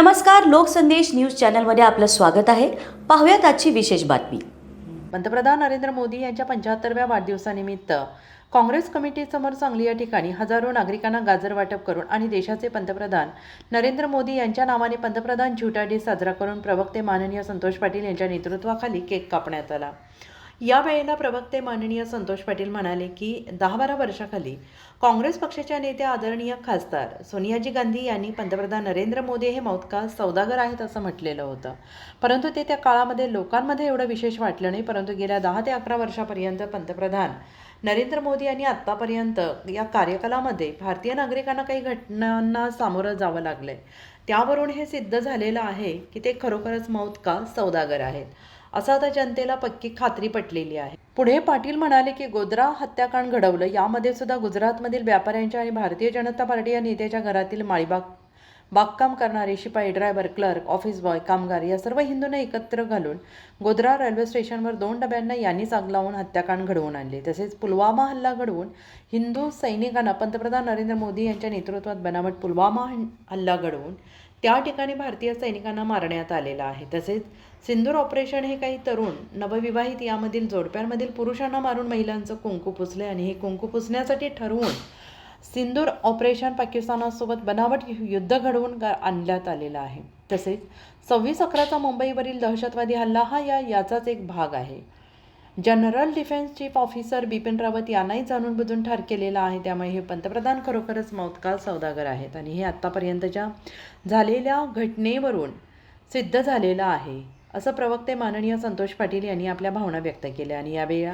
नमस्कार लोकसंदेश न्यूज चॅनलमध्ये आपलं स्वागत आहे. पाहूयात आजची विशेष बातमी. पंतप्रधान नरेंद्र मोदी यांच्या पंच्याहत्तरव्या वाढदिवसानिमित्त काँग्रेस कमिटीसमोर सांगली या ठिकाणी हजारो नागरिकांना गाजर वाटप करून आणि देशाचे पंतप्रधान नरेंद्र मोदी यांच्या नावाने पंतप्रधान झुटा डे साजरा करून प्रवक्ते माननीय संतोष पाटील यांच्या नेतृत्वाखाली केक कापण्यात आला. यावेळेला प्रवक्ते माननीय संतोष पाटील म्हणाले की दहा बारा वर्षाखाली काँग्रेस पक्षाच्या नेत्या आदरणीय खासदार सोनियाजी गांधी यांनी पंतप्रधान नरेंद्र मोदी हे मौतका सौदागर आहेत असं म्हटलेलं होतं. परंतु ते त्या काळामध्ये लोकांमध्ये एवढं विशेष वाटलं नाही परंतु गेल्या दहा ते अकरा वर्षापर्यंत पंतप्रधान नरेंद्र मोदी यांनी आत्तापर्यंत या कार्यकालामध्ये भारतीय नागरिकांना काही घटनांना सामोरं जावं लागलंय. त्यावरून हे सिद्ध झालेलं आहे की ते खरोखरच मौतका सौदागर आहेत. असं आता जनतेला पक्की खात्री पटलेली आहे. पुढे पाटील म्हणाले की गोद्रा हत्याकांड घडवलं यामध्ये सुद्धा गुजरातमधील व्यापाऱ्यांच्या आणि भारतीय जनता पार्टी या नेत्याच्या घरातील माळीबाग बागकाम करणारे शिपाई ड्रायव्हर क्लर्क ऑफिस बॉय कामगार या सर्व हिंदूंना एकत्र घालून गोद्रा रेल्वे स्टेशनवर दोन डब्यांना यांनीच आग लावून हत्याकांड घडवून आणले. तसेच पुलवामा हल्ला घडवून हिंदू सैनिकांना पंतप्रधान नरेंद्र मोदी यांच्या नेतृत्वात बनावट पुलवामा हल्ला घडवून त्या ठिकाणी भारतीय सैनिकांना मारण्यात आलेला आहे. तसेच सिंदूर ऑपरेशन हे काही तरुण नवविवाहित यामधील जोडप्यांमधील पुरुषांना मारून महिलांचं कुंकू पुसले आणि हे कुंकू पुसण्यासाठी ठरवून सिंदूर ऑपरेशन पाकिस्तानासोबत बनावट युद्ध घडवून गा- आणण्यात आलेलं आहे. तसेच सव्वीस अकराचा मुंबईवरील दहशतवादी हल्ला हा या याचाच एक भाग आहे. General defence chief officer Bipin Rawat यांनाही जाणून बुजून ठार केलेला आहे. त्यामुळे हे पंतप्रधान खरोखरच मौतकाल सौदागर आहेत आणि हे आत्तापर्यंतच्या झालेल्या घटनेवरून सिद्ध झालेलं आहे असं प्रवक्ते माननीय संतोष पाटील यांनी आपल्या भावना व्यक्त केल्या. आणि यावेळी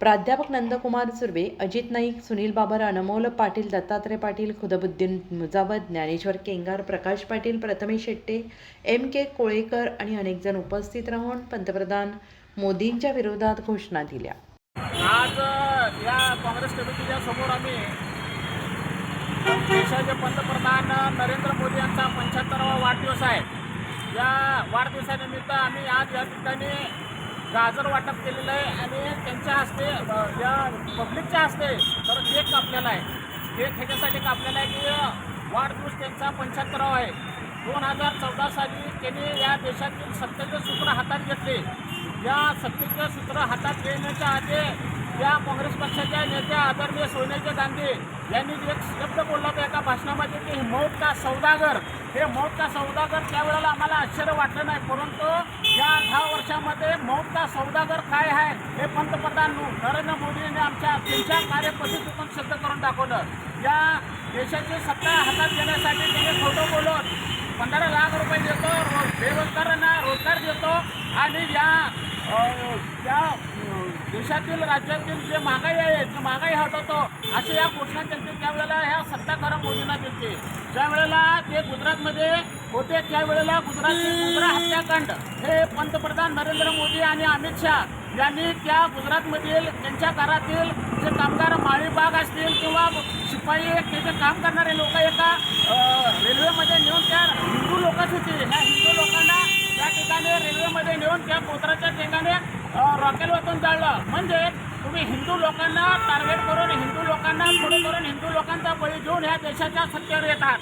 प्राध्यापक नंदकुमार सुर्वे अजित नाईक सुनील बाबर अनमोल पाटील दत्तात्रय पाटील खुदबुद्दीन मुजावत ज्ञानेश्वर केंगार प्रकाश पाटील प्रथमेश शेट्टे एम के कोळेकर आणि अनेकजण उपस्थित राहून पंतप्रधान मोदींच्या विरोधात घोषणा दिल्या. आज या काँग्रेस कमिटीच्या समोर आम्ही देशाचे पंतप्रधान नरेंद्र मोदी यांचा पंच्याहत्तरावा वाढदिवस आहे. या वाढदिवसानिमित्त आम्ही आज या ठिकाणी गाजर वाटप केलेलं आहे आणि त्यांच्या हस्ते या पब्लिकच्या हस्ते तर केक कापलेला आहे. केक ह्याच्यासाठी कापलेला आहे की वाढदिवस त्यांचा पंच्याहत्तरावा आहे. दोन हजार चौदा साली त्यांनी या देशातील सत्तेचे सूत्र हातात घेतले. या सत्तेचं सूत्र हातात घेण्याच्या आधी या काँग्रेस पक्षाच्या नेत्या आदरणीय सोनिया गांधी यांनी एक शब्द बोलला होता एका भाषणामध्ये की मौत का सौदागर? हे मौत का सौदागर? त्यावेळेला आम्हाला आश्चर्य वाटलं नाही परंतु या दहा वर्षामध्ये मौत का सौदागर काय आहे हे पंतप्रधान नरेंद्र मोदी यांनी आमच्या त्यांच्या कार्यपद्धतीतून सिद्ध करून दाखवलं. या देशाची सत्ता हातात घेण्यासाठी त्यांनी खोटं बोलत पंधरा लाख रुपये देतो रो- बेरोजगारांना रोजगार देतो. आणि या या त्या देशातील राज्यातील जे महागाई आहे ती महागाई हटवतो असे या घोषणा त्यांचे त्यावेळेला ह्या सत्ताधारक मोदींना त्यांचे ज्या वेळेला ते गुजरातमध्ये होते त्यावेळेला गुजरातचे गुजरा हत्याकांड हे पंतप्रधान नरेंद्र मोदी आणि अमित शहा यांनी त्या गुजरातमधील त्यांच्या घरातील जे कामगार माळीबाग असतील किंवा शिपाई त्याचे काम करणारे लोक एका अ, रेल्वेमध्ये नेऊन त्या हिंदू लोकच होते ह्या हिंदू लोकांना त्या ठिकाणी रेल्वेमध्ये नेऊन त्या कोत्राच्या ठिकाणी हॉटेल वाचून जाळलं. म्हणजे तुम्ही हिंदू लोकांना टार्गेट करून हिंदू लोकांना पुढे करून हिंदू लोकांचा बळी देऊन ह्या देशाच्या सत्तेवर येतात.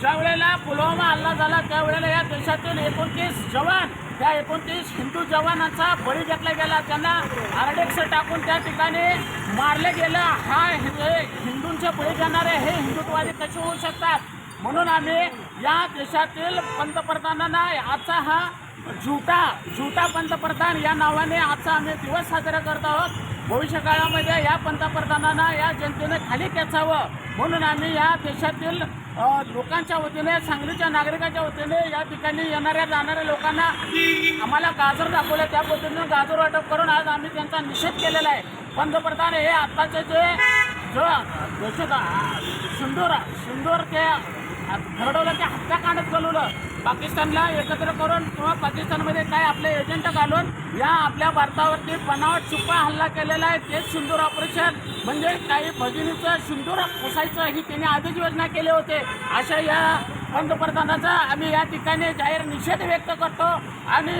ज्या वेळेला पुलवामा हल्ला झाला त्यावेळेला या देशातील एकोणतीस जवान त्या एकोणतीस हिंदू जवानांचा बळी घेतला गेला. त्यांना आरडेक्स टाकून त्या ठिकाणी मारले गेलं. हा हे हिंदूंचे बळी जाणारे हे हिंदुत्ववादी कसे होऊ शकतात? म्हणून आम्ही या देशातील पंतप्रधानांना आजचा हा झुटा झुटा पंतप्रधान या नावाने आजचा आम्ही दिवस साजरा करत आहोत. भविष्य काळामध्ये या पंतप्रधानांना या जनतेने खाली खेचावं. म्हणून आम्ही या देशातील लोकांच्या वतीने सांगलीच्या नागरिकांच्या वतीने या ठिकाणी येणाऱ्या जाणाऱ्या लोकांना आम्हाला गाजर दाखवलं. त्या पद्धतीनं गाजर वाटप करून आज आम्ही त्यांचा निषेध केलेला आहे. पंतप्रधान हे आत्ताचे जे जो सिंदूर सिंदूर ते घडवलं ते हत्याकांडच घडवलं पाकिस्तानला एकत्र करून किंवा पाकिस्तानमध्ये काय आपले एजंट घालून या आपल्या भारतावरती बनावट चुप्पा हल्ला केलेला आहे तेच सिंदूर ऑपरेशन म्हणजे काही भगिनीचं सिंदूर पुसायचं ही त्यांनी आधीच योजना केले होते. अशा या पंतप्रधानाचा आम्ही या ठिकाणी जाहीर निषेध व्यक्त करतो. आणि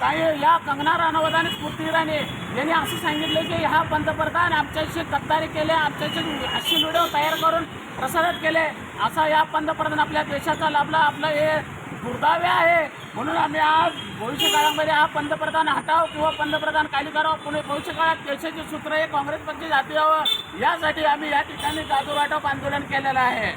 काही या कंगना राणावत आणि स्फूर्ती इराणी यांनी असं सांगितलं की हा पंतप्रधान आमच्याशी गद्दारी केले आमच्याशी अशी व्हिडिओ तयार करून प्रसारित केले. असा या पंतप्रधान आपल्या देशाचा लाभला. आपलं हे दुर्दावे आहे. म्हणून आम्ही आज भविष्य काळामध्ये हा पंतप्रधान हटाव किंवा पंतप्रधान खाली करावं पुणे भविष्य काळात देशाचे सूत्र हे काँग्रेस पक्ष जाती यावं यासाठी आम्ही या ठिकाणी गाजर आंदोलन केलेलं आहे.